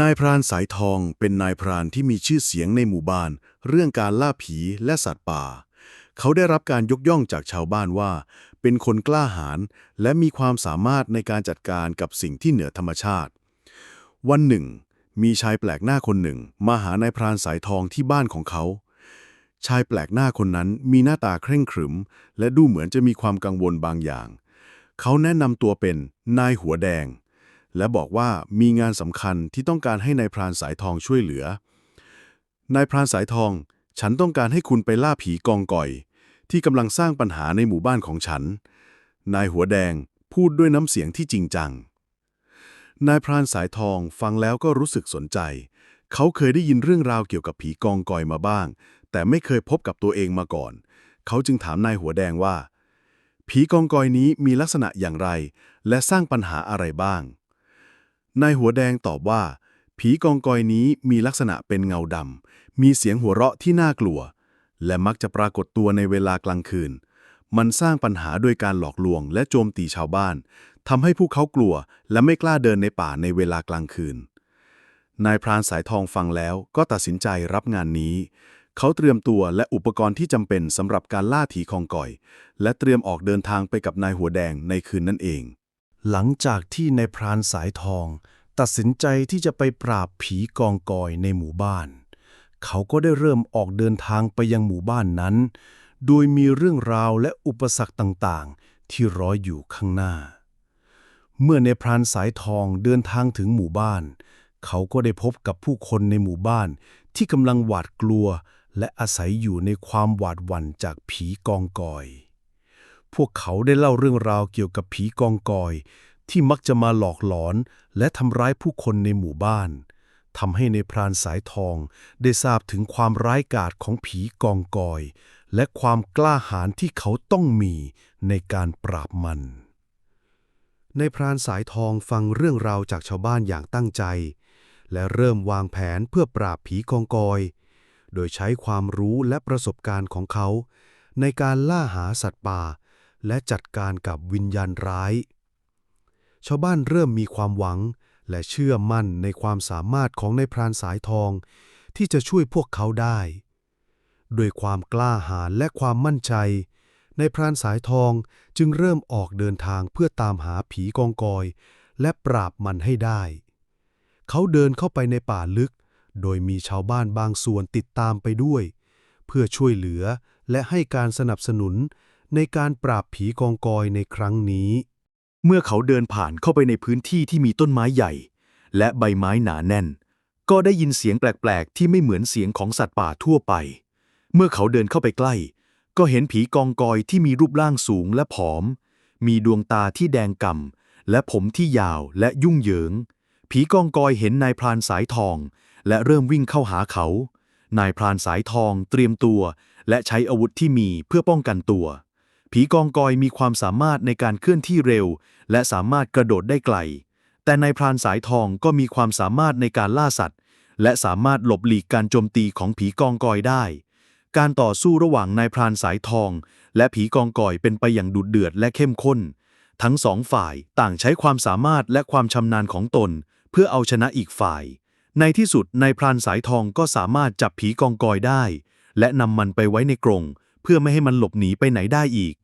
นายพรานสายทองเป็นนายพรานที่มีชื่อเสียงในหมู่บ้าน เรื่องการล่าผีและสัตว์ป่า เขาได้รับการยกย่องจากชาวบ้านว่า เป็นคนกล้าหาญและมีความสามารถในการจัดการกับสิ่งที่เหนือธรรมชาติ วันหนึ่ง มีชายแปลกหน้าคนหนึ่ง มาหานายพรานสายทองที่บ้านของเขา ชายแปลกหน้าคนนั้นมีหน้าตาเคร่งขรึม และดูเหมือนจะมีความกังวลบางอย่าง เขาแนะนำตัวเป็นนายหัวแดง และบอกว่ามีงานสำคัญที่ต้องการให้นายพรานสายทองช่วยเหลือนายพรานสายทอง ฉันต้องการให้คุณไปล่าผีกองก่อย ที่กำลังสร้างปัญหาในหมู่บ้านของฉัน นายหัวแดงพูดด้วยน้ำเสียงที่จริงจัง นายพรานสายทองฟังแล้วก็รู้สึกสนใจ เขาเคยได้ยินเรื่องราวเกี่ยวกับผีกองกอยมาบ้าง แต่ไม่เคยพบกับตัวเองมาก่อน เขาจึงถามนายหัวแดงว่า ผีกองกอยนี้มีลักษณะอย่างไร และสร้างปัญหาอะไรบ้าง นายหัวแดงตอบว่า ผีกองกอยนี้มีลักษณะเป็นเงาดำ มีเสียงหัวเราะที่น่ากลัว และมักจะปรากฏตัวในเวลากลางคืน มันสร้างปัญหาโดยการหลอกลวงและโจมตีชาวบ้านทำให้พวกเขากลัวและไม่กล้าเดินในป่าในเวลากลางคืน นายพรานสายทองฟังแล้วก็ตัดสินใจรับงานนี้ เขาเตรียมตัวและอุปกรณ์ที่จำเป็นสำหรับการล่าผีคองก่อย และเตรียมออกเดินทางไปกับนายหัวแดงในคืนนั่นเอง หลังจากที่นายพรานสายทอง ตัดสินใจที่จะไปปราบผีกองกอยในหมู่บ้าน เขาก็ได้เริ่มออกเดินทางไปยังหมู่บ้านนั้น โดยมีเรื่องราวและอุปสรรคต่างๆ ที่รออยู่ข้างหน้า เมื่อในพรานสายทองเดินทางถึงหมู่บ้าน เขาก็ได้พบกับผู้คนในหมู่บ้านที่กำลังหวาดกลัว และอาศัยอยู่ในความหวาดหวั่นจากผีกองกอย พวกเขาได้เล่าเรื่องราวเกี่ยวกับผีกองกอย ที่มักจะมาหลอกหลอนและทำร้ายผู้คนในหมู่บ้านทำให้ในพรานสายทองได้ทราบถึงความร้ายกาจของผีกองกอย และความกล้าหาญที่เขาต้องมีในการปราบมัน ในพรานสายทองฟังเรื่องราวจากชาวบ้านอย่างตั้งใจ และเริ่มวางแผนเพื่อปราบผีกองกอย โดยใช้ความรู้และประสบการณ์ของเขา ในการล่าหาสัตว์ป่า และจัดการกับวิญญาณร้าย ชาวบ้านเริ่มมีความหวังและเชื่อมั่นในความสามารถของในพรานสายทอง ที่จะช่วยพวกเขาได้ด้วยความกล้าหาญและความมั่นใจ ในพรานสายทองจึงเริ่มออกเดินทางเพื่อตามหาผีกองกอย และปราบมันให้ได้ เขาเดินเข้าไปในป่าลึก โดยมีชาวบ้านบางส่วนติดตามไปด้วย เพื่อช่วยเหลือและให้การสนับสนุน ในการปราบผีกองกอยในครั้งนี้ เมื่อเขาเดินผ่านเข้าไปในพื้นที่ที่มีต้นไม้ใหญ่ และใบไม้หนาแน่น ก็ได้ยินเสียงแปลก ๆ ที่ไม่เหมือนเสียงของสัตว์ป่าทั่วไป เมื่อเขาเดินเข้าไปใกล้ ก็เห็นผีกองกอยที่มีรูปร่างสูงและผอม มีดวงตาที่แดงก่ำและผมที่ยาวและยุ่งเหยิง ผีกองกอยเห็นนายพรานสายทอง และเริ่มวิ่งเข้าหาเขา นายพรานสายทองเตรียมตัว และใช้อาวุธที่มีเพื่อป้องกันตัว ผีกองกอยมีความสามารถในการเคลื่อนที่เร็ว และสามารถกระโดดได้ไกล แต่นายพรานสายทองก็มีความสามารถในการล่าสัตว์ และสามารถหลบหลีกการโจมตีของผีกองกอยได้ การต่อสู้ระหว่างนายพรานสายทอง และผีกองกอยเป็นไปอย่างดุเดือดและเข้มข้น ทั้งสองฝ่ายต่างใช้ความสามารถและความชำนาญของตน เพื่อเอาชนะอีกฝ่าย ในที่สุดนายพรานสายทองก็สามารถจับผีกองกอยได้ และนำมันไปไว้ในกรง พื่อไม่ให้มันหลบหนีไปไหนได้อีก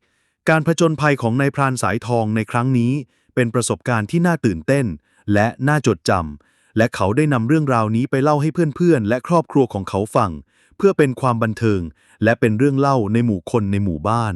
การผจญภัยของนายพรานสายทองในครั้งนี้ เป็นประสบการณ์ที่น่าตื่นเต้น และน่าจดจำและเขาได้นำเรื่องราวนี้ไปเล่าให้เพื่อนๆ และครอบครัวของเขาฟัง เพื่อเป็นความบันเทิง และเป็นเรื่องเล่าในหมู่คนในหมู่บ้าน